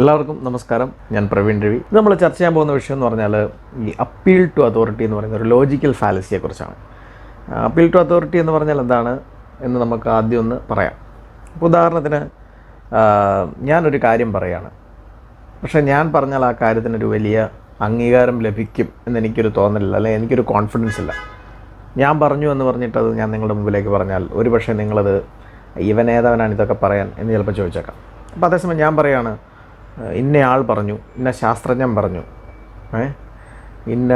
എല്ലാവർക്കും നമസ്കാരം. ഞാൻ പ്രവീൺ രവി. നമ്മൾ ചർച്ച ചെയ്യാൻ പോകുന്ന വിഷയം എന്ന് പറഞ്ഞാൽ ഈ അപ്പീൽ ടു അതോറിറ്റി എന്ന് പറയുന്ന ഒരു ലോജിക്കൽ ഫാലസിയെക്കുറിച്ചാണ് അപ്പീൽ ടു അതോറിറ്റി എന്ന് പറഞ്ഞാൽ എന്താണ് എന്ന് നമുക്ക് ആദ്യം ഒന്ന് പറയാം. ഉദാഹരണത്തിന് ഞാനൊരു കാര്യം പറയാണ്. പക്ഷേ ഞാൻ പറഞ്ഞാൽ ആ കാര്യത്തിനൊരു വലിയ അംഗീകാരം ലഭിക്കും എന്ന് എനിക്കൊരു തോന്നലില്ല അല്ലെങ്കിൽ എനിക്കൊരു കോൺഫിഡൻസ് ഇല്ല. ഞാൻ പറഞ്ഞു എന്ന് പറഞ്ഞിട്ട് അത് ഞാൻ നിങ്ങളുടെ മുമ്പിലേക്ക് പറഞ്ഞാൽ ഒരു പക്ഷേ നിങ്ങളത് ഇവനേതവനാണ് ഇതൊക്കെ പറയാൻ എന്ന് ചിലപ്പോൾ ചോദിച്ചേക്കാം. അപ്പോൾ അതേസമയം ഞാൻ പറയാണ് ഏഹ്, ഇന്ന ആൾ പറഞ്ഞു ഇന്ന ശാസ്ത്രജ്ഞൻ പറഞ്ഞു ഏ? ഇന്ന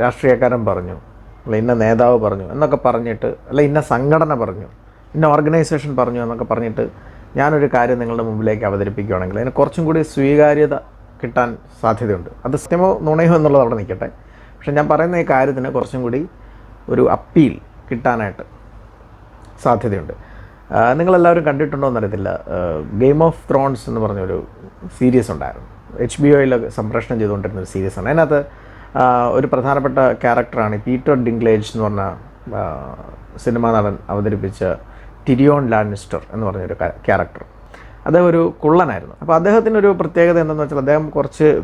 രാഷ്ട്രീയക്കാരൻ പറഞ്ഞു അല്ല ഇന്ന നേതാവ് പറഞ്ഞു എന്നൊക്കെ പറഞ്ഞിട്ട് അല്ല ഇന്ന സംഘടന പറഞ്ഞു ഇന്ന ഓർഗനൈസേഷൻ പറഞ്ഞു എന്നൊക്കെ പറഞ്ഞിട്ട് ഞാനൊരു കാര്യം നിങ്ങളുടെ മുമ്പിലേക്ക് അവതരിപ്പിക്കുകയാണെങ്കിൽ അതിന് കുറച്ചും കൂടി സ്വീകാര്യത കിട്ടാൻ സാധ്യതയുണ്ട്. അത് സത്യമോ നുണയോ എന്നുള്ളത് അവിടെ നിൽക്കട്ടെ. പക്ഷെ ഞാൻ പറയുന്ന ഈ കാര്യത്തിന് കുറച്ചും കൂടി ഒരു അപ്പീൽ കിട്ടാനായിട്ട് സാധ്യതയുണ്ട്. നിങ്ങളെല്ലാവരും കണ്ടിട്ടുണ്ടോ എന്നറിയത്തില്ല ഗെയിം ഓഫ് ത്രോൺസ് എന്ന് പറഞ്ഞൊരു സീരീസ് ഉണ്ടായിരുന്നു. എച്ച് ബി ഒയിൽ സംപ്രേഷണം ചെയ്തുകൊണ്ടിരുന്ന ഒരു സീരീസ് ആണ്. അതിനകത്ത് ഒരു പ്രധാനപ്പെട്ട ക്യാരക്ടറാണ് പീറ്റർ ഡിംഗ്ലേജ് എന്ന് പറഞ്ഞ സിനിമാ നടൻ അവതരിപ്പിച്ച ടിരിയോൺ ലാനിസ്റ്റർ എന്ന് പറഞ്ഞൊരു ക്യാരക്ടർ അദ്ദേഹം ഒരു കുള്ളനായിരുന്നു. അപ്പോൾ അദ്ദേഹത്തിന്റെ ഒരു പ്രത്യേകത എന്താണെന്ന് വെച്ചാൽ അദ്ദേഹം കുറച്ച്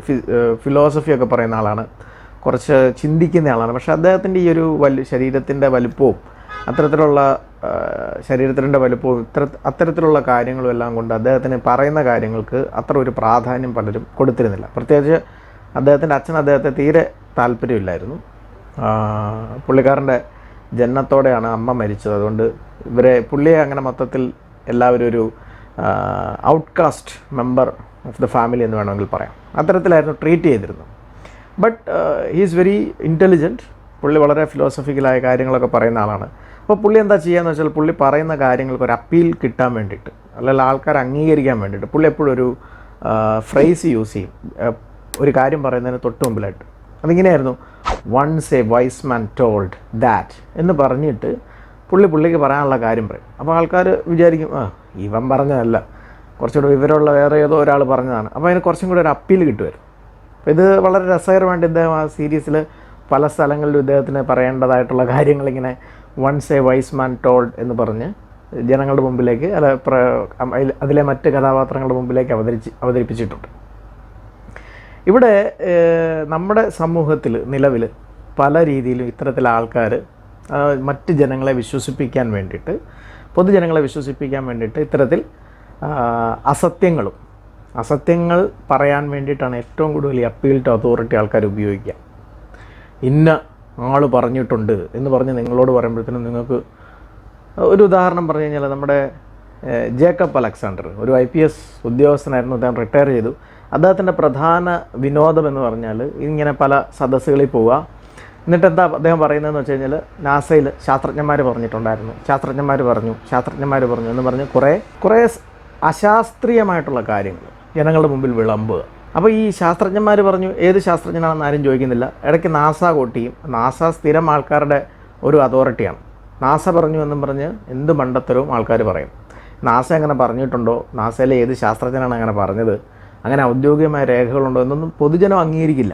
ഫിലോസഫി ഒക്കെ പറയുന്ന ആളാണ്. കുറച്ച് ചിന്തിക്കുന്ന ആളാണ്. പക്ഷേ അദ്ദേഹത്തിന്റെ ഈ ഒരു വലിയ ശരീരത്തിന്റെ വലുപ്പവും അത്തരത്തിലുള്ള ശരീരത്തിന്റെ വലുപ്പവും ഇത്ര അത്തരത്തിലുള്ള കാര്യങ്ങളും എല്ലാം കൊണ്ട് അദ്ദേഹത്തിന് പറയുന്ന കാര്യങ്ങൾക്ക് അത്ര ഒരു പ്രാധാന്യം പലരും കൊടുത്തിരുന്നില്ല. പ്രത്യേകിച്ച് അദ്ദേഹത്തിന്റെ അച്ഛൻ അദ്ദേഹത്തെ തീരെ താല്പര്യമില്ലായിരുന്നു. പുള്ളിക്കാരന്റെ ജന്മത്തോടെയാണ് അമ്മ മരിച്ചത്. അതുകൊണ്ട് ഇവരെ പുള്ളിയെ അങ്ങനെ മൊത്തത്തിൽ എല്ലാവരും ഒരു outcast member of the family എന്ന് വേണമെങ്കിൽ പറയാം. അത്തരത്തിലായിരുന്നു ട്രീറ്റ് ചെയ്തിരുന്നത്. But he is very intelligent പുള്ളി വളരെ ഫിലോസഫിക്കലായ കാര്യങ്ങളൊക്കെ പറയുന്ന ആളാണ്. അപ്പോൾ പുള്ളി എന്താ ചെയ്യുകയെന്ന് വെച്ചാൽ പുള്ളി പറയുന്ന കാര്യങ്ങൾക്ക് ഒരു അപ്പീൽ കിട്ടാൻ വേണ്ടിയിട്ട് അല്ലെങ്കിൽ ആൾക്കാർ അംഗീകരിക്കാൻ വേണ്ടിയിട്ട് പുള്ളി എപ്പോഴും ഒരു ഫ്രേസ് യൂസ് ചെയ്യും. ഒരു കാര്യം പറയുന്നതിന് തൊട്ട് മുമ്പിലായിട്ട്. അതിങ്ങനെയായിരുന്നു once a wise man told that എന്ന് പറഞ്ഞിട്ട് പുള്ളി പുള്ളിക്ക് പറയാനുള്ള കാര്യം പറയും. അപ്പോൾ ആൾക്കാർ വിചാരിക്കും ആ ഇവൻ പറഞ്ഞതല്ല. കുറച്ചുകൂടെ വിവരമുള്ള വേറെ ഏതോ ഒരാൾ പറഞ്ഞതാണ്. അപ്പോൾ അതിന് കുറച്ചും കൂടെ ഒരു അപ്പീൽ കിട്ടുമായിരുന്നു. അപ്പോൾ ഇത് വളരെ രസകരമായിട്ട് ഇദ്ദേഹം ആ സീരീസിൽ പല സ്ഥലങ്ങളിലും ഇദ്ദേഹത്തിന് പറയേണ്ടതായിട്ടുള്ള കാര്യങ്ങളിങ്ങനെ once a wise man told എന്ന് പറഞ്ഞ് ജനങ്ങളുടെ മുമ്പിലേക്ക് അല്ല അതിലെ മറ്റ് കഥാപാത്രങ്ങളുടെ മുമ്പിലേക്ക് അവതരിച്ച് അവതരിപ്പിച്ചിട്ടുണ്ട്. ഇവിടെ നമ്മുടെ സമൂഹത്തിൽ നിലവിൽ പല രീതിയിലും ഇത്തരത്തിലെ ആൾക്കാർ മറ്റ് ജനങ്ങളെ വിശ്വസിപ്പിക്കാൻ വേണ്ടിയിട്ട് പൊതുജനങ്ങളെ വിശ്വസിപ്പിക്കാൻ വേണ്ടിയിട്ട് ഇത്തരത്തിൽ അസത്യങ്ങളും അസത്യങ്ങൾ പറയാൻ വേണ്ടിയിട്ടാണ് ഏറ്റവും കൂടുതൽ ഈ അപ്പീൽ ടു അതോറിറ്റി ആൾക്കാർ ഉപയോഗിക്കുക. ഇന്ന ആൾ പറഞ്ഞിട്ടുണ്ട് എന്ന് പറഞ്ഞ് നിങ്ങളോട് പറയുമ്പോഴത്തേനും നിങ്ങൾക്ക് ഒരു ഉദാഹരണം പറഞ്ഞു കഴിഞ്ഞാൽ നമ്മുടെ ജേക്കബ് അലക്സാണ്ടർ ഒരു ഐ പി എസ് ഉദ്യോഗസ്ഥനായിരുന്നു അദ്ദേഹം റിട്ടയർ ചെയ്തു. അദ്ദേഹത്തിന്റെ പ്രധാന വിനോദം എന്ന് പറഞ്ഞാൽ ഇങ്ങനെ പല സദസ്സുകളിൽ പോവുക. എന്നിട്ട് എന്താ അദ്ദേഹം പറയുന്നതെന്ന് വെച്ച് കഴിഞ്ഞാൽ നാസയിൽ ശാസ്ത്രജ്ഞന്മാർ പറഞ്ഞിട്ടുണ്ടായിരുന്നു. ശാസ്ത്രജ്ഞന്മാർ പറഞ്ഞു ശാസ്ത്രജ്ഞന്മാർ പറഞ്ഞു എന്ന് പറഞ്ഞ് കുറേ കുറേ അശാസ്ത്രീയമായിട്ടുള്ള കാര്യങ്ങൾ ജനങ്ങളുടെ മുമ്പിൽ വിളമ്പുക. അപ്പോൾ ഈ ശാസ്ത്രജ്ഞന്മാർ പറഞ്ഞു ഏത് ശാസ്ത്രജ്ഞനാണെന്ന് ആരും ചോദിക്കുന്നില്ല. ഇടയ്ക്ക് നാസ കൊട്ടിയും നാസ സ്ഥിരം ആൾക്കാരുടെ ഒരു അതോറിറ്റിയാണ് നാസ പറഞ്ഞു എന്നും പറഞ്ഞ് എന്ത് മണ്ടത്തരവും ആൾക്കാർ പറയും. നാസ അങ്ങനെ പറഞ്ഞിട്ടുണ്ടോ? നാസയിലെ ഏത് ശാസ്ത്രജ്ഞനാണ് അങ്ങനെ പറഞ്ഞത്? അങ്ങനെ ഔദ്യോഗികമായ രേഖകളുണ്ടോ എന്നൊന്നും പൊതുജനം അംഗീകരിക്കില്ല.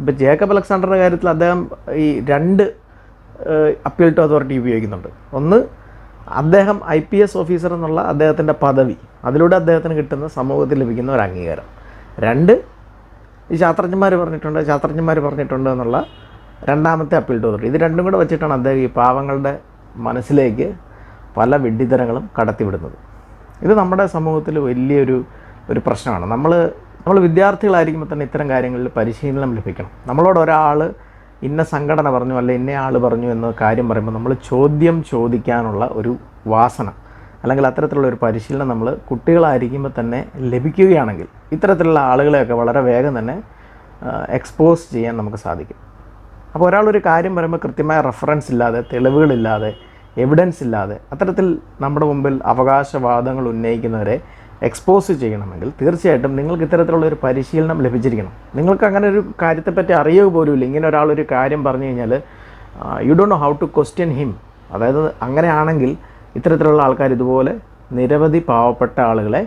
ഇപ്പോൾ ജേക്കബ് അലക്സാണ്ടറുടെ കാര്യത്തിൽ അദ്ദേഹം ഈ രണ്ട് അപ്പീൽ ടു അതോറിറ്റി ഉപയോഗിക്കുന്നുണ്ട്. ഒന്ന് അദ്ദേഹം ഐ പി എസ് ഓഫീസർ എന്നുള്ള അദ്ദേഹത്തിന്റെ പദവി. അതിലൂടെ അദ്ദേഹത്തിന് കിട്ടുന്ന സമൂഹത്തിൽ ലഭിക്കുന്ന ഒരു അംഗീകാരം. രണ്ട്. ഈ ശാസ്ത്രജ്ഞന്മാർ പറഞ്ഞിട്ടുണ്ട് ശാസ്ത്രജ്ഞന്മാർ പറഞ്ഞിട്ടുണ്ട് എന്നുള്ള രണ്ടാമത്തെ അപ്പീൽ ടു ഇത് രണ്ടും കൂടെ വെച്ചിട്ടാണ് അദ്ദേഹം ഈ പാവങ്ങളുടെ മനസ്സിലേക്ക് പല വിഡ്ഢിതരങ്ങളും കടത്തിവിടുന്നത്. ഇത് നമ്മുടെ സമൂഹത്തിൽ വലിയൊരു ഒരു പ്രശ്നമാണ്. നമ്മൾ നമ്മൾ വിദ്യാർത്ഥികളായിരിക്കുമ്പോൾ തന്നെ ഇത്തരം കാര്യങ്ങളിൽ പരിശീലനം ലഭിക്കണം. നമ്മളോട് ഒരാൾ ഇന്ന സംഘടന പറഞ്ഞു അല്ലെ ഇന്ന ആൾ പറഞ്ഞു എന്ന കാര്യം പറയുമ്പോൾ നമ്മൾ ചോദ്യം ചോദിക്കാനുള്ള ഒരു വാസന അല്ലെങ്കിൽ അത്തരത്തിലുള്ള ഒരു പരിശീലനം നമ്മൾ കുട്ടികളായിരിക്കുമ്പോൾ തന്നെ ലഭിക്കുകയാണെങ്കിൽ ഇത്തരത്തിലുള്ള ആളുകളെയൊക്കെ വളരെ വേഗം തന്നെ എക്സ്പോസ് ചെയ്യാൻ നമുക്ക് സാധിക്കും. അപ്പോൾ ഒരാളൊരു കാര്യം പറയുമ്പോൾ കൃത്യമായ റെഫറൻസ് ഇല്ലാതെ തെളിവുകളില്ലാതെ എവിഡൻസ് ഇല്ലാതെ അത്തരത്തിൽ നമ്മുടെ മുമ്പിൽ അവകാശവാദങ്ങൾ ഉന്നയിക്കുന്നവരെ എക്സ്പോസ് ചെയ്യണമെങ്കിൽ തീർച്ചയായിട്ടും നിങ്ങൾക്ക് ഇത്തരത്തിലുള്ള ഒരു പരിശീലനം ലഭിച്ചിരിക്കണം. നിങ്ങൾക്ക് അങ്ങനെ ഒരു കാര്യത്തെപ്പറ്റി അറിയുക പോലുമില്ല ഇങ്ങനെ ഒരാളൊരു കാര്യം പറഞ്ഞു കഴിഞ്ഞാൽ you don't know how to question him അതായത് അങ്ങനെയാണെങ്കിൽ ഇത്തരത്തിലുള്ള ആൾക്കാർ ഇതുപോലെ നിരവധി പാവപ്പെട്ട ആളുകളെ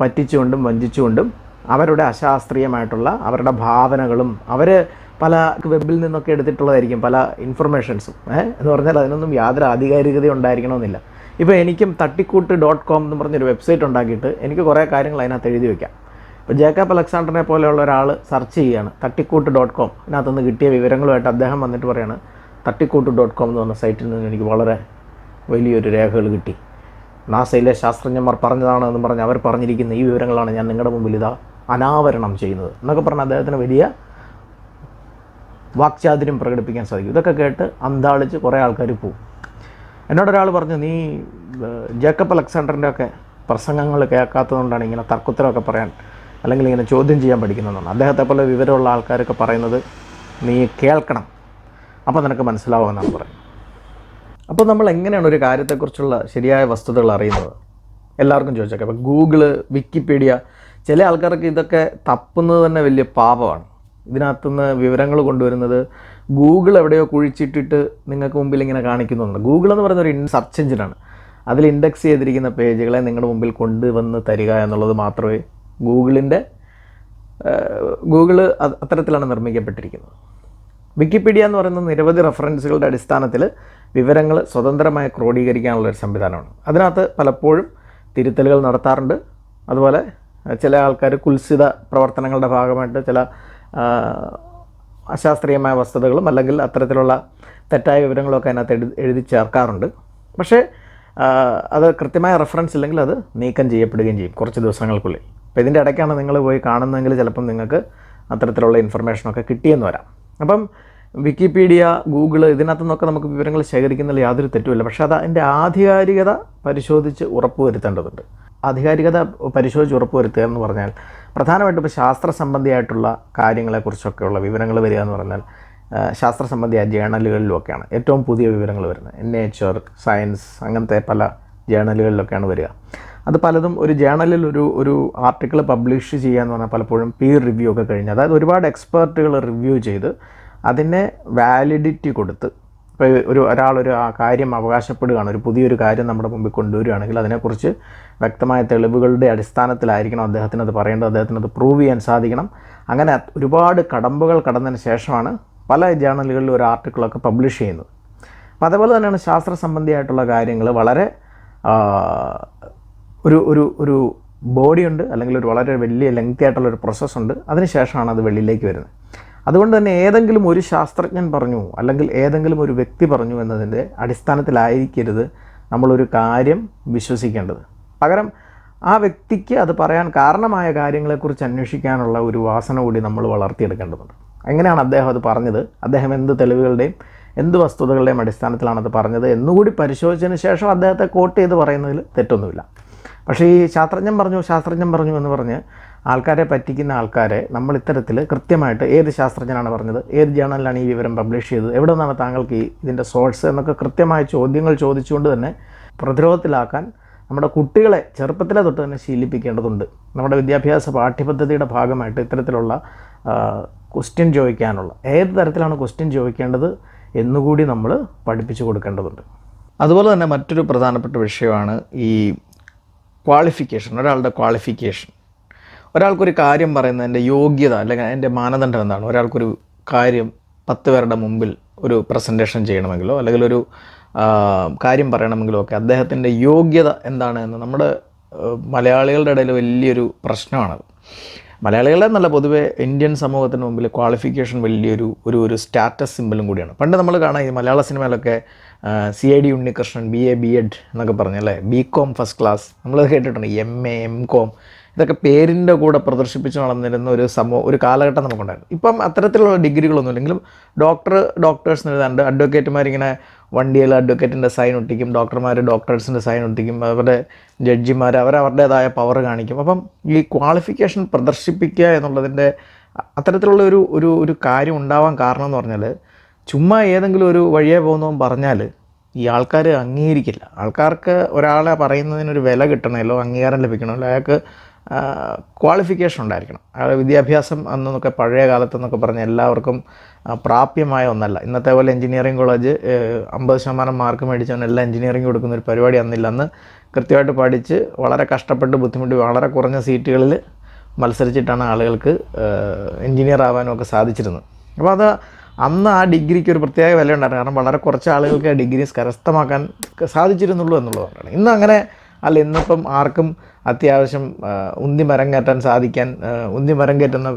പറ്റിച്ചുകൊണ്ടും വഞ്ചിച്ചുകൊണ്ടും അവരുടെ അശാസ്ത്രീയമായിട്ടുള്ള അവരുടെ ഭാവനകളും അവർ പല വെബിൽ നിന്നൊക്കെ എടുത്തിട്ടുള്ളതായിരിക്കും പല ഇൻഫർമേഷൻസും. എന്ന് പറഞ്ഞാൽ അതിനൊന്നും യാതൊരു ആധികാരികത ഉണ്ടായിരിക്കണമെന്നില്ല. ഇപ്പോൾ എനിക്കും തട്ടിക്കൂട്ട് ഡോട്ട് കോം എന്ന് പറഞ്ഞൊരു വെബ്സൈറ്റ് ഉണ്ടാക്കിയിട്ട് എനിക്ക് കുറേ കാര്യങ്ങൾ അതിനകത്ത് എഴുതി വയ്ക്കാം ഇപ്പോൾ ജേക്കബ് അലക്സാണ്ടറിനെ പോലെയുള്ള ഒരാൾ സെർച്ച് ചെയ്യുകയാണ് തട്ടിക്കൂട്ട് ഡോട്ട് കോം. ഇതിനകത്തുനിന്ന് കിട്ടിയ വിവരങ്ങളുമായിട്ട് അദ്ദേഹം വന്നിട്ട് പറയാണ് തട്ടിക്കൂട്ട് ഡോട്ട് കോം എന്ന് പറഞ്ഞ സൈറ്റിൽ നിന്ന് എനിക്ക് വളരെ വലിയൊരു രേഖകൾ കിട്ടി. നാസയിലെ ശാസ്ത്രജ്ഞന്മാർ പറഞ്ഞതാണ് എന്ന് പറഞ്ഞ് അവർ പറഞ്ഞിരിക്കുന്ന ഈ വിവരങ്ങളാണ് ഞാൻ നിങ്ങളുടെ മുമ്പിൽ ഇതാ അനാവരണം ചെയ്യുന്നത് എന്നൊക്കെ പറഞ്ഞാൽ അദ്ദേഹത്തിന് വലിയ വാക്ചാതുര്യം പ്രകടിപ്പിക്കാൻ സാധിക്കും. ഇതൊക്കെ കേട്ട് അന്താളിച്ച് കുറേ ആൾക്കാർ പോവും. എന്നോടൊരാൾ പറഞ്ഞു നീ ജേക്കബ് അലക്സാണ്ടറിന്റെ ഒക്കെ പ്രസംഗങ്ങൾ കേൾക്കാത്തതുകൊണ്ടാണ് ഇങ്ങനെ തർക്കുത്തരമൊക്കെ പറയാൻ അല്ലെങ്കിൽ ഇങ്ങനെ ചോദ്യം ചെയ്യാൻ പഠിക്കുന്നതെന്നാണ്. അദ്ദേഹത്തെ പോലെ വിവരമുള്ള ആൾക്കാരൊക്കെ പറയുന്നത് നീ കേൾക്കണം. അപ്പോൾ നിനക്ക് മനസ്സിലാവുമെന്നാണ് പറയുന്നത്. അപ്പോൾ നമ്മൾ എങ്ങനെയാണ് ഒരു കാര്യത്തെക്കുറിച്ചുള്ള ശരിയായ വസ്തുതകൾ അറിയുന്നത്? എല്ലാവർക്കും ചോദിച്ചേക്കാം. അപ്പോൾ ഗൂഗിൾ വിക്കിപീഡിയ ചില ആൾക്കാർക്ക് ഇതൊക്കെ തപ്പുന്നത് തന്നെ വലിയ പാപമാണ്. ഇതിനകത്തുനിന്ന് വിവരങ്ങൾ കൊണ്ടുവരുന്നത് ഗൂഗിൾ എവിടെയോ കുഴിച്ചിട്ടിട്ട് നിങ്ങൾക്ക് മുമ്പിൽ ഇങ്ങനെ കാണിക്കുന്നുണ്ട്. ഗൂഗിൾ എന്ന് പറയുന്ന ഒരു സെർച്ച് എഞ്ചിനാണ് അതിൽ ഇൻഡെക്സ് ചെയ്തിരിക്കുന്ന പേജുകളെ നിങ്ങളുടെ മുമ്പിൽ കൊണ്ടുവന്ന് തരിക എന്നുള്ളത് മാത്രമേ ഗൂഗിളിന്റെ ഗൂഗിൾ അത് അത്തരത്തിലാണ് നിർമ്മിക്കപ്പെട്ടിരിക്കുന്നത്. വിക്കിപീഡിയ എന്ന് പറയുന്ന നിരവധി റെഫറൻസുകളുടെ അടിസ്ഥാനത്തിൽ വിവരങ്ങൾ സ്വതന്ത്രമായി ക്രോഡീകരിക്കാനുള്ള ഒരു സംവിധാനമാണ്. അതിനകത്ത് പലപ്പോഴും തിരുത്തലുകൾ നടത്താറുണ്ട്. അതുപോലെ ചില ആൾക്കാർ കുൽസിത പ്രവർത്തനങ്ങളുടെ ഭാഗമായിട്ട് ചില അശാസ്ത്രീയമായ വസ്തുതകളും അല്ലെങ്കിൽ അത്തരത്തിലുള്ള തെറ്റായ വിവരങ്ങളൊക്കെ അതിനകത്ത് എഴുതി എഴുതി ചേർക്കാറുണ്ട്. പക്ഷേ അത് കൃത്യമായ റെഫറൻസ് ഇല്ലെങ്കിൽ അത് നീക്കം ചെയ്യപ്പെടുകയും ചെയ്യും കുറച്ച് ദിവസങ്ങൾക്കുള്ളിൽ. അപ്പോൾ ഇതിന്റെ ഇടയ്ക്കാണ് നിങ്ങൾ പോയി കാണുന്നതെങ്കിൽ ചിലപ്പം നിങ്ങൾക്ക് അത്തരത്തിലുള്ള ഇൻഫർമേഷനൊക്കെ കിട്ടിയെന്ന് വരാം. അപ്പം വിക്കിപീഡിയ ഗൂഗിൾ ഇതിനകത്തു നിന്നൊക്കെ നമുക്ക് വിവരങ്ങൾ ശേഖരിക്കുന്നതിൽ യാതൊരു തെറ്റുമില്ല. പക്ഷേ അത് അതിന്റെ ആധികാരികത പരിശോധിച്ച് ഉറപ്പുവരുത്തേണ്ടതുണ്ട്. ആധികാരികത പരിശോധിച്ച് ഉറപ്പുവരുത്തുക എന്ന് പറഞ്ഞാൽ പ്രധാനമായിട്ടും ഇപ്പോൾ ശാസ്ത്ര സംബന്ധിയായിട്ടുള്ള കാര്യങ്ങളെക്കുറിച്ചൊക്കെയുള്ള വിവരങ്ങൾ വരിക എന്ന് പറഞ്ഞാൽ ശാസ്ത്ര സംബന്ധിയായ ജേണലുകളിലൊക്കെയാണ് ഏറ്റവും പുതിയ വിവരങ്ങൾ വരുന്നത്. നേച്ചർ സയൻസ് അങ്ങനത്തെ പല ജേണലുകളിലൊക്കെയാണ് വരിക. അത് പലതും ഒരു ജേണലിൽ ഒരു ഒരു ആർട്ടിക്കിൾ പബ്ലിഷ് ചെയ്യുക എന്ന് പറഞ്ഞാൽ പലപ്പോഴും പീർ റിവ്യൂ ഒക്കെ കഴിഞ്ഞ് അതായത് ഒരുപാട് എക്സ്പേർട്ടുകൾ റിവ്യൂ ചെയ്ത് അതിനെ വാലിഡിറ്റി കൊടുത്ത് ഇപ്പോൾ ഒരു ഒരാളൊരു ആ കാര്യം അവകാശപ്പെടുകയാണ് ഒരു പുതിയൊരു കാര്യം നമ്മുടെ മുമ്പിൽ കൊണ്ടുവരികയാണെങ്കിൽ അതിനെക്കുറിച്ച് വ്യക്തമായ തെളിവുകളുടെ അടിസ്ഥാനത്തിലായിരിക്കണം അദ്ദേഹത്തിന് അത് പറയേണ്ടത് അദ്ദേഹത്തിന് അത് പ്രൂവ് ചെയ്യാൻ സാധിക്കണം. അങ്ങനെ ഒരുപാട് കടമ്പകൾ കടന്നതിന് ശേഷമാണ് പല ജേണലുകളിലും ഒരു ആർട്ടിക്കിളൊക്കെ പബ്ലിഷ് ചെയ്യുന്നത്. അപ്പോൾ അതേപോലെ തന്നെയാണ് ശാസ്ത്ര സംബന്ധിയായിട്ടുള്ള കാര്യങ്ങൾ വളരെ ഒരു ഒരു ഒരു ബോഡിയുണ്ട് അല്ലെങ്കിൽ ഒരു വളരെ വലിയ ലെങ്തി ആയിട്ടുള്ള ഒരു പ്രോസസ്സുണ്ട് അതിനുശേഷമാണ് അത് വെളിയിലേക്ക് വരുന്നത്. അതുകൊണ്ട് തന്നെ ഏതെങ്കിലും ഒരു ശാസ്ത്രജ്ഞൻ പറഞ്ഞു അല്ലെങ്കിൽ ഏതെങ്കിലും ഒരു വ്യക്തി പറഞ്ഞു എന്നതിന്റെ അടിസ്ഥാനത്തിലായിരിക്കരുത് നമ്മളൊരു കാര്യം വിശ്വസിക്കേണ്ടത്. പകരം ആ വ്യക്തിക്ക് അത് പറയാൻ കാരണമായ കാര്യങ്ങളെക്കുറിച്ച് അന്വേഷിക്കാനുള്ള ഒരു വാസന കൂടി നമ്മൾ വളർത്തിയെടുക്കേണ്ടതുണ്ട്. എങ്ങനെയാണ് അദ്ദേഹം അത് പറഞ്ഞത്? അദ്ദേഹം എന്ത് തെളിവുകളുടെയും എന്ത് വസ്തുതകളുടെയും അടിസ്ഥാനത്തിലാണ് അത് പറഞ്ഞത് എന്നുകൂടി പരിശോധിച്ചതിന് ശേഷം അദ്ദേഹത്തെ കോട്ട് ചെയ്ത് പറയുന്നതിൽ തെറ്റൊന്നുമില്ല. പക്ഷേ ഈ ശാസ്ത്രജ്ഞൻ പറഞ്ഞു ശാസ്ത്രജ്ഞൻ പറഞ്ഞു എന്ന് പറഞ്ഞ് ആൾക്കാരെ പറ്റിക്കുന്ന ആൾക്കാരെ നമ്മൾ ഇത്തരത്തിൽ കൃത്യമായിട്ട് ഏത് ശാസ്ത്രജ്ഞനാണ് പറഞ്ഞത് ഏത് ജേണലിലാണ് ഈ വിവരം പബ്ലിഷ് ചെയ്തത് എവിടെ നിന്നാണ് താങ്കൾക്ക് ഈ ഇതിന്റെ സോഴ്സ് എന്നൊക്കെ കൃത്യമായ ചോദ്യങ്ങൾ ചോദിച്ചുകൊണ്ട് തന്നെ പ്രതിരോധത്തിലാക്കാൻ നമ്മുടെ കുട്ടികളെ ചെറുപ്പത്തിലെ തൊട്ട് തന്നെ ശീലിപ്പിക്കേണ്ടതുണ്ട്. നമ്മുടെ വിദ്യാഭ്യാസ പാഠ്യപദ്ധതിയുടെ ഭാഗമായിട്ട് ഇത്തരത്തിലുള്ള ക്വസ്റ്റ്യൻ ചോദിക്കാനുള്ള ഏത് തരത്തിലാണ് ക്വസ്റ്റ്യൻ ചോദിക്കേണ്ടത് എന്നുകൂടി നമ്മൾ പഠിപ്പിച്ചു കൊടുക്കേണ്ടതുണ്ട്. അതുപോലെ തന്നെ മറ്റൊരു പ്രധാനപ്പെട്ട വിഷയമാണ് ഈ ക്വാളിഫിക്കേഷൻ ഒരാളുടെ ക്വാളിഫിക്കേഷൻ ഒരാൾക്കൊരു കാര്യം പറയുന്നതിന്റെ യോഗ്യത അല്ലെങ്കിൽ എന്റെ മാനദണ്ഡം എന്താണ്? ഒരാൾക്കൊരു കാര്യം പത്ത് പേരുടെ മുമ്പിൽ ഒരു പ്രസന്റേഷൻ ചെയ്യണമെങ്കിലോ അല്ലെങ്കിൽ ഒരു കാര്യം പറയണമെങ്കിലോ ഒക്കെ അദ്ദേഹത്തിന്റെ യോഗ്യത എന്താണ് എന്ന് നമ്മുടെ മലയാളികളുടെ ഇടയിൽ വലിയൊരു പ്രശ്നമാണത്. മലയാളികളെ എന്നല്ല പൊതുവെ ഇന്ത്യൻ സമൂഹത്തിന് മുമ്പിൽ ക്വാളിഫിക്കേഷൻ വലിയൊരു ഒരു ഒരു സ്റ്റാറ്റസ് സിമ്പിളും കൂടിയാണ്. പണ്ട് നമ്മൾ കാണാം ഈ മലയാള സിനിമയിലൊക്കെ C I D Unnikrishnan B A B Ed എന്നൊക്കെ പറഞ്ഞല്ലേ ബി കോം ഫസ്റ്റ് ക്ലാസ് നമ്മളത് കേട്ടിട്ടുണ്ട്. എം എ എം കോം ഇതൊക്കെ പേരിന്റെ കൂടെ പ്രദർശിപ്പിച്ച് നടന്നിരുന്ന ഒരു സമൂഹം ഒരു കാലഘട്ടം നമുക്കുണ്ടായിരുന്നു. ഇപ്പം അത്തരത്തിലുള്ള ഡിഗ്രികളൊന്നും ഇല്ലെങ്കിലും ഡോക്ടർ ഡോക്ടേഴ്സിന് എഴുതാണ്ട് അഡ്വക്കേറ്റുമാരിങ്ങനെ വണ്ടിയിൽ അഡ്വക്കേറ്റിന്റെ സൈൻ ഒട്ടിക്കും. ഡോക്ടർമാർ ഡോക്ടേഴ്സിന്റെ സൈൻ ഒട്ടിക്കും. അവരുടെ ജഡ്ജിമാർ അവർ പവർ കാണിക്കും. അപ്പം ഈ ക്വാളിഫിക്കേഷൻ പ്രദർശിപ്പിക്കുക എന്നുള്ളതിന്റെ അത്തരത്തിലുള്ള ഒരു ഒരു ഒരു കാര്യം ഉണ്ടാവാൻ കാരണം എന്ന് പറഞ്ഞാൽ ചുമ്മാ ഏതെങ്കിലും ഒരു വഴിയെ പോകുന്നവൻ പറഞ്ഞാൽ ഈ ആൾക്കാർ അംഗീകരിക്കില്ല. ആൾക്കാർക്ക് ഒരാളെ പറയുന്നതിനൊരു വില കിട്ടണമല്ലോ അംഗീകാരം ലഭിക്കണമല്ലോ. അയാൾക്ക് ക്വാളിഫിക്കേഷൻ ഉണ്ടായിരിക്കണം. അതായത് വിദ്യാഭ്യാസം അന്നൊക്കെ പഴയ കാലത്തെന്നൊക്കെ പറഞ്ഞ എല്ലാവർക്കും പ്രാപ്യമായ ഒന്നല്ല. ഇന്നത്തെ പോലെ എഞ്ചിനീയറിംഗ് കോളേജ് അമ്പത് ശതമാനം മാർക്ക് മേടിച്ചവൻ എല്ലാം എഞ്ചിനീയറിംഗ് കൊടുക്കുന്ന ഒരു പരിപാടി അന്നില്ല അന്ന് കൃത്യമായിട്ട് പഠിച്ച് വളരെ കഷ്ടപ്പെട്ട് ബുദ്ധിമുട്ടി വളരെ കുറഞ്ഞ സീറ്റുകളിൽ മത്സരിച്ചിട്ടാണ് ആളുകൾക്ക് എഞ്ചിനീയർ ആവാനും ഒക്കെ സാധിച്ചിരുന്നത്. അപ്പോൾ അത് അന്ന് ആ ഡിഗ്രിക്ക് ഒരു പ്രത്യേക വില ഉണ്ടായിരുന്നു കാരണം വളരെ കുറച്ച് ആളുകൾക്ക് ഡിഗ്രി കരസ്ഥമാക്കാൻ സാധിച്ചിരുന്നുള്ളൂ എന്നുള്ളതാണ്. ഇന്ന് അങ്ങനെ അല്ല ഇന്നിപ്പം ആർക്കും അത്യാവശ്യം ഉന്തി മരം കയറ്റാൻ സാധിക്കാൻ ഉന്തി മരം കയറ്റുന്ന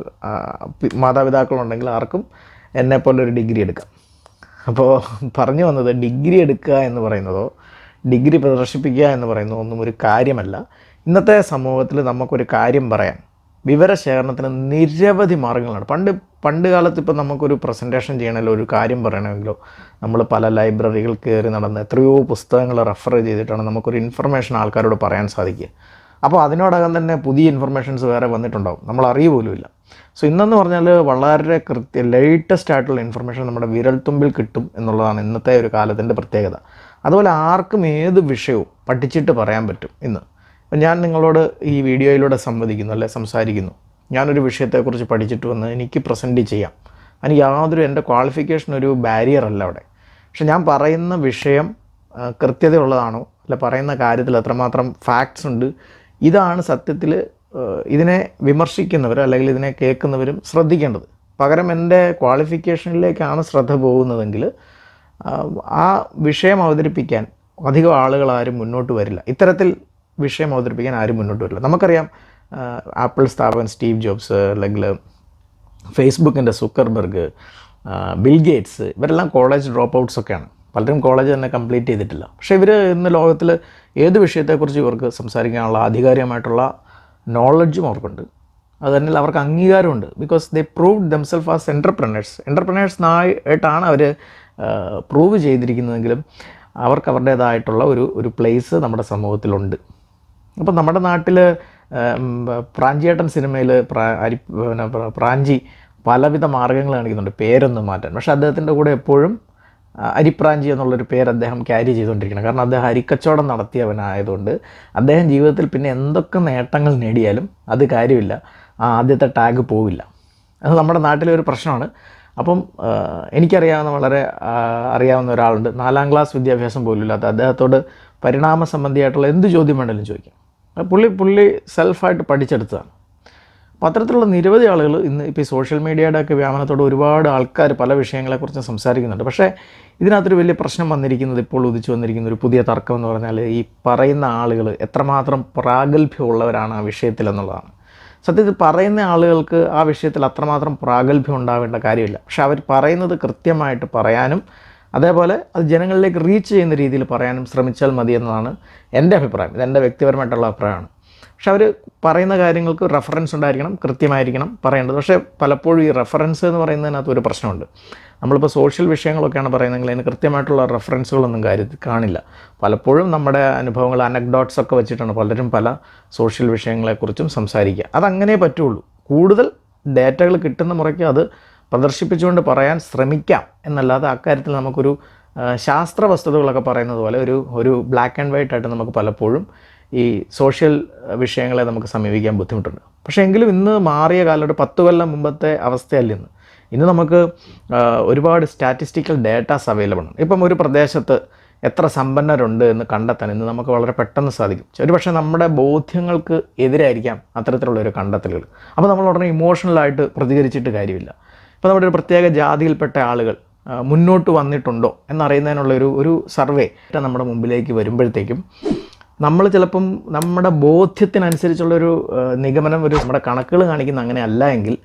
മാതാപിതാക്കളുണ്ടെങ്കിൽ ആർക്കും എന്നെപ്പോലെ ഒരു ഡിഗ്രി എടുക്കാം. അപ്പോൾ പറഞ്ഞു വന്നത് ഡിഗ്രി എടുക്കുക എന്ന് പറയുന്നതോ ഡിഗ്രി പ്രദർശിപ്പിക്കുക എന്ന് പറയുന്നതോ ഒന്നും ഒരു കാര്യമല്ല. ഇന്നത്തെ സമൂഹത്തിൽ നമുക്കൊരു കാര്യം പറയാൻ വിവരശേഖരണത്തിന് നിരവധി മാർഗങ്ങളാണ് പണ്ട് പണ്ട് കാലത്ത് ഇപ്പോൾ നമുക്കൊരു പ്രസന്റേഷൻ ചെയ്യണമല്ലോ ഒരു കാര്യം പറയണമെങ്കിലോ നമ്മൾ പല ലൈബ്രറികൾ കയറി നടന്ന് എത്രയോ പുസ്തകങ്ങൾ റെഫർ ചെയ്തിട്ടാണ് നമുക്കൊരു ഇൻഫർമേഷൻ ആൾക്കാരോട് പറയാൻ സാധിക്കുക. അപ്പോൾ അതിനോടകം തന്നെ പുതിയ ഇൻഫർമേഷൻസ് വേറെ വന്നിട്ടുണ്ടാവും. നമ്മൾ അറിയ പോലുമില്ല സോ ഇന്നെന്ന് പറഞ്ഞാൽ വളരെ കൃത്യ ലേറ്റസ്റ്റ് ആയിട്ടുള്ള ഇൻഫർമേഷൻ നമ്മുടെ വിരൽത്തുമ്പിൽ കിട്ടും എന്നുള്ളതാണ് ഇന്നത്തെ ഒരു കാലത്തിന്റെ പ്രത്യേകത. അതുപോലെ ആർക്കും ഏത് വിഷയവും പഠിച്ചിട്ട് പറയാൻ പറ്റും ഇന്ന്. ഞാൻ നിങ്ങളോട് ഈ വീഡിയോയിലൂടെ സംവദിക്കുന്നു അല്ലെ സംസാരിക്കുന്നു. ഞാനൊരു വിഷയത്തെക്കുറിച്ച് പഠിച്ചിട്ട് വന്ന് എനിക്ക് പ്രസന്റ് ചെയ്യാം. അതിന് യാതൊരു എന്റെ ക്വാളിഫിക്കേഷൻ ഒരു ബാരിയർ അല്ല അവിടെ. പക്ഷെ ഞാൻ പറയുന്ന വിഷയം കൃത്യതയുള്ളതാണോ? അല്ല പറയുന്ന കാര്യത്തിൽ എത്രമാത്രം ഫാക്ട്സ് ഉണ്ട്? ഇതാണ് സത്യത്തിൽ ഇതിനെ വിമർശിക്കുന്നവർ അല്ലെങ്കിൽ ഇതിനെ കേൾക്കുന്നവരും ശ്രദ്ധിക്കേണ്ടത്. പകരം എന്റെ ക്വാളിഫിക്കേഷനിലേക്കാണ് ശ്രദ്ധ പോകുന്നതെങ്കിൽ ആ, വിഷയം അവതരിപ്പിക്കാൻ അധികം ആളുകളാരും മുന്നോട്ട് വരില്ല. ഇത്തരത്തിൽ വിഷയം അവതരിപ്പിക്കാൻ ആരും മുന്നോട്ട് വരില്ല. നമുക്കറിയാം ആപ്പിൾ സ്ഥാപകൻ സ്റ്റീവ് ജോബ്സ് അല്ലെങ്കിൽ ഫേസ്ബുക്കിന്റെ സുക്കർബർഗ് ബിൽ ഗേറ്റ്സ് ഇവരെല്ലാം കോളേജ് ഡ്രോപ്പ് ഔട്ട്സ് ഒക്കെയാണ്. പലരും കോളേജ് തന്നെ കംപ്ലീറ്റ് ചെയ്തിട്ടില്ല. പക്ഷേ ഇവർ ഇന്ന് ലോകത്തിൽ ഏത് വിഷയത്തെക്കുറിച്ച് ഇവർക്ക് സംസാരിക്കാനുള്ള ആധികാരികമായിട്ടുള്ള നോളജും അവർക്കുണ്ട്. അത് തന്നെ അവർക്ക് അംഗീകാരമുണ്ട് because they prove themselves as entrepreneurs entrepreneurs ആയിട്ടാണ് അവർ പ്രൂവ് ചെയ്തിരിക്കുന്നതെങ്കിലും അവർക്ക് അവരുടേതായിട്ടുള്ള ഒരു ഒരു പ്ലേസ് നമ്മുടെ സമൂഹത്തിലുണ്ട്. അപ്പം നമ്മുടെ നാട്ടിൽ പ്രാഞ്ചിയേട്ടൻ സിനിമയിൽ അരി പിന്നെ പ്രാഞ്ചി പലവിധ മാർഗങ്ങൾ കാണിക്കുന്നുണ്ട്. പേരൊന്നും മാറ്റാൻ. പക്ഷേ അദ്ദേഹത്തിന്റെ കൂടെ എപ്പോഴും അരിപ്രാഞ്ചി എന്നുള്ളൊരു പേര് അദ്ദേഹം ക്യാരി ചെയ്തുകൊണ്ടിരിക്കണം. കാരണം അദ്ദേഹം അരിക്കച്ചവടം നടത്തിയവനായതുകൊണ്ട് അദ്ദേഹം ജീവിതത്തിൽ പിന്നെ എന്തൊക്കെ നേട്ടങ്ങൾ നേടിയാലും അത് കാര്യമില്ല. ആ ആദ്യത്തെ ടാഗ് പോവില്ല. അത് നമ്മുടെ നാട്ടിലെ ഒരു പ്രശ്നമാണ്. അപ്പം എനിക്കറിയാവുന്ന വളരെ അറിയാവുന്ന ഒരാളുണ്ട്. നാലാം ക്ലാസ് വിദ്യാഭ്യാസം പോലും ഇല്ലാത്ത അദ്ദേഹത്തോട് പരിണാമ സംബന്ധിയായിട്ടുള്ള എന്ത് ചോദ്യം വേണമെങ്കിലും ചോദിക്കാം. പുള്ളി പുള്ളി സെൽഫായിട്ട് പഠിച്ചെടുത്തതാണ്. പത്രത്തിലുള്ള നിരവധി ആളുകൾ ഇന്ന് ഇപ്പോൾ ഈ സോഷ്യൽ മീഡിയയുടെ ഒക്കെ വ്യാപനത്തോട് ഒരുപാട് ആൾക്കാർ പല വിഷയങ്ങളെക്കുറിച്ച് സംസാരിക്കുന്നുണ്ട്. പക്ഷേ ഇതിനകത്തൊരു വലിയ പ്രശ്നം വന്നിരിക്കുന്നത് ഇപ്പോൾ ഉദിച്ചു വന്നിരിക്കുന്ന ഒരു പുതിയ തർക്കം എന്ന് പറഞ്ഞാൽ ഈ പറയുന്ന ആളുകൾ എത്രമാത്രം പ്രാഗൽഭ്യമുള്ളവരാണ് ആ വിഷയത്തിൽ എന്നുള്ളതാണ്. സത്യത്തിൽ പറയുന്ന ആളുകൾക്ക് ആ വിഷയത്തിൽ അത്രമാത്രം പ്രാഗൽഭ്യം ഉണ്ടാവേണ്ട കാര്യമില്ല. പക്ഷെ അവർ പറയുന്നത് കൃത്യമായിട്ട് പറയാനും അതേപോലെ അത് ജനങ്ങളിലേക്ക് റീച്ച് ചെയ്യുന്ന രീതിയിൽ പറയാനും ശ്രമിച്ചാൽ മതി എന്നതാണ് എന്റെ അഭിപ്രായം. ഇത് എന്റെ വ്യക്തിപരമായിട്ടുള്ള അഭിപ്രായമാണ്. പക്ഷെ അവർ പറയുന്ന കാര്യങ്ങൾക്ക് റെഫറൻസ് ഉണ്ടായിരിക്കണം കൃത്യമായിരിക്കണം പറയേണ്ടത്. പക്ഷേ പലപ്പോഴും ഈ റെഫറൻസ് എന്ന് പറയുന്നതിനകത്ത് ഒരു പ്രശ്നമുണ്ട്. നമ്മളിപ്പോൾ സോഷ്യൽ വിഷയങ്ങളൊക്കെയാണ് പറയുന്നതെങ്കിൽ അതിന് കൃത്യമായിട്ടുള്ള റെഫറൻസുകളൊന്നും കാര്യത്തിൽ കാണില്ല. പലപ്പോഴും നമ്മുടെ അനുഭവങ്ങൾ അനക്ഡോട്ട്സ് ഒക്കെ വെച്ചിട്ടാണ് പലരും പല സോഷ്യൽ വിഷയങ്ങളെക്കുറിച്ചും സംസാരിക്കുക. അതങ്ങനെ പറ്റുള്ളൂ. കൂടുതൽ ഡേറ്റകൾ കിട്ടുന്ന മുറയ്ക്ക് അത് പ്രദർശിപ്പിച്ചുകൊണ്ട് പറയാൻ ശ്രമിക്കാം എന്നല്ലാതെ അക്കാര്യത്തിൽ നമുക്കൊരു ശാസ്ത്ര വസ്തുതകളൊക്കെ പറയുന്നത് പോലെ ഒരു ഒരു ബ്ലാക്ക് ആൻഡ് വൈറ്റ് ആയിട്ട് നമുക്ക് പലപ്പോഴും ഈ സോഷ്യൽ വിഷയങ്ങളെ നമുക്ക് സമീപിക്കാൻ ബുദ്ധിമുട്ടുണ്ട്. പക്ഷേ എങ്കിലും ഇന്ന് മാറിയ കാലം ഒരു പത്ത് കൊല്ലം മുമ്പത്തെ അവസ്ഥയല്ല ഇന്ന്. ഇന്ന് നമുക്ക് ഒരുപാട് സ്റ്റാറ്റിസ്റ്റിക്കൽ ഡേറ്റാസ് അവൈലബിൾ ആണ്. ഇപ്പം ഒരു പ്രദേശത്ത് എത്ര സമ്പന്നരുണ്ട് എന്ന് കണ്ടെത്താൻ ഇന്ന് നമുക്ക് വളരെ പെട്ടെന്ന് സാധിക്കും. ഒരു പക്ഷേ നമ്മുടെ ബോധ്യങ്ങൾക്ക് എതിരായിരിക്കാം അത്തരത്തിലുള്ള ഒരു കണ്ടെത്തലുകൾ. അപ്പോൾ നമ്മൾ ഉടനെ ഇമോഷണലായിട്ട് പ്രതികരിച്ചിട്ട് കാര്യമില്ല. ഇപ്പോൾ നമ്മുടെ ഒരു പ്രത്യേക ജാതിയിൽപ്പെട്ട ആളുകൾ മുന്നോട്ട് വന്നിട്ടുണ്ടോ എന്നറിയുന്നതിനുള്ള ഒരു ഒരു സർവേ നമ്മുടെ മുമ്പിലേക്ക് വരുമ്പോഴത്തേക്കും നമ്മൾ ചിലപ്പം നമ്മുടെ ബോധ്യത്തിനനുസരിച്ചുള്ളൊരു നിഗമനം ഒരു നമ്മുടെ കണക്കുകൾ കാണിക്കുന്ന അങ്ങനെ അല്ല എങ്കിൽ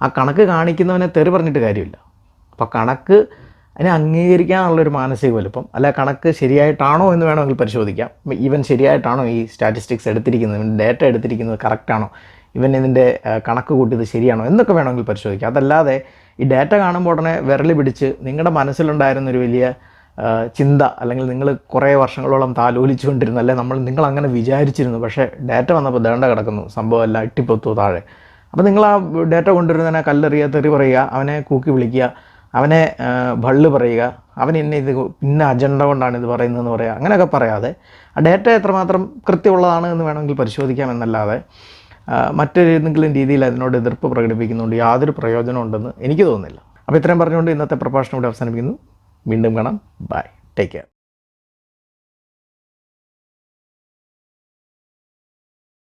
ആ കണക്ക് കാണിക്കുന്നവനെ തെറി പറഞ്ഞിട്ട് കാര്യമില്ല. അപ്പോൾ കണക്ക് അതിനെ അംഗീകരിക്കാനുള്ളൊരു മാനസിക വലുപ്പം അല്ല കണക്ക് ശരിയായിട്ടാണോ എന്ന് വേണമെങ്കിൽ പരിശോധിക്കാം. ഇവൻ ശരിയായിട്ടാണോ ഈ സ്റ്റാറ്റിസ്റ്റിക്സ് എടുത്തിരിക്കുന്നത് ഇവൻ ഡേറ്റ എടുത്തിരിക്കുന്നത് കറക്റ്റാണോ ഇവൻ ഇതിന്റെ കണക്ക് കൂട്ടിയത് ശരിയാണോ എന്നൊക്കെ വേണമെങ്കിൽ പരിശോധിക്കാം. അതല്ലാതെ ഈ ഡാറ്റ കാണുമ്പോൾ ഉടനെ വിരൽ പിടിച്ച് നിങ്ങളുടെ മനസ്സിലുണ്ടായിരുന്ന ഒരു വലിയ ചിന്ത അല്ലെങ്കിൽ നിങ്ങൾ കുറേ വർഷങ്ങളോളം താലോലിച്ചുകൊണ്ടിരുന്നു അല്ലെ? നമ്മൾ നിങ്ങൾ അങ്ങനെ വിചാരിച്ചിരുന്നു പക്ഷേ ഡാറ്റ വന്നപ്പോൾ ദേണ്ട കിടക്കുന്നു സംഭവം എല്ലാം ഇട്ടിപ്പൊത്തു താഴെ. അപ്പോൾ നിങ്ങൾ ആ ഡാറ്റ കൊണ്ടുവരുന്നതിനെ കല്ലെറിയുക തെറി പറയുക അവനെ കൂക്കി വിളിക്കുക അവനെ ഭള്ളു പറയുക അവൻ ഇന്ന ഇത് ഇന്ന അജണ്ട കൊണ്ടാണ് ഇത് പറയുന്നതെന്ന് പറയുക അങ്ങനെയൊക്കെ പറയാതെ ആ ഡാറ്റ എത്രമാത്രം കൃത്യമുള്ളതാണ് എന്ന് വേണമെങ്കിൽ പരിശോധിക്കാം എന്നല്ലാതെ ആ, മറ്റേതെങ്കിലും രീതിയിൽ അതിനോട് എതിർപ്പ് പ്രകടിപ്പിക്കുന്നുണ്ട് യാതൊരു പ്രയോജനം ഉണ്ടെന്ന് എനിക്ക് തോന്നുന്നില്ല. അപ്പോൾ ഇത്രയും പറഞ്ഞുകൊണ്ട് ഇന്നത്തെ പ്രഭാഷണം ഇവിടെ അവസാനിപ്പിക്കുന്നു. വീണ്ടും കാണാം. Bye take care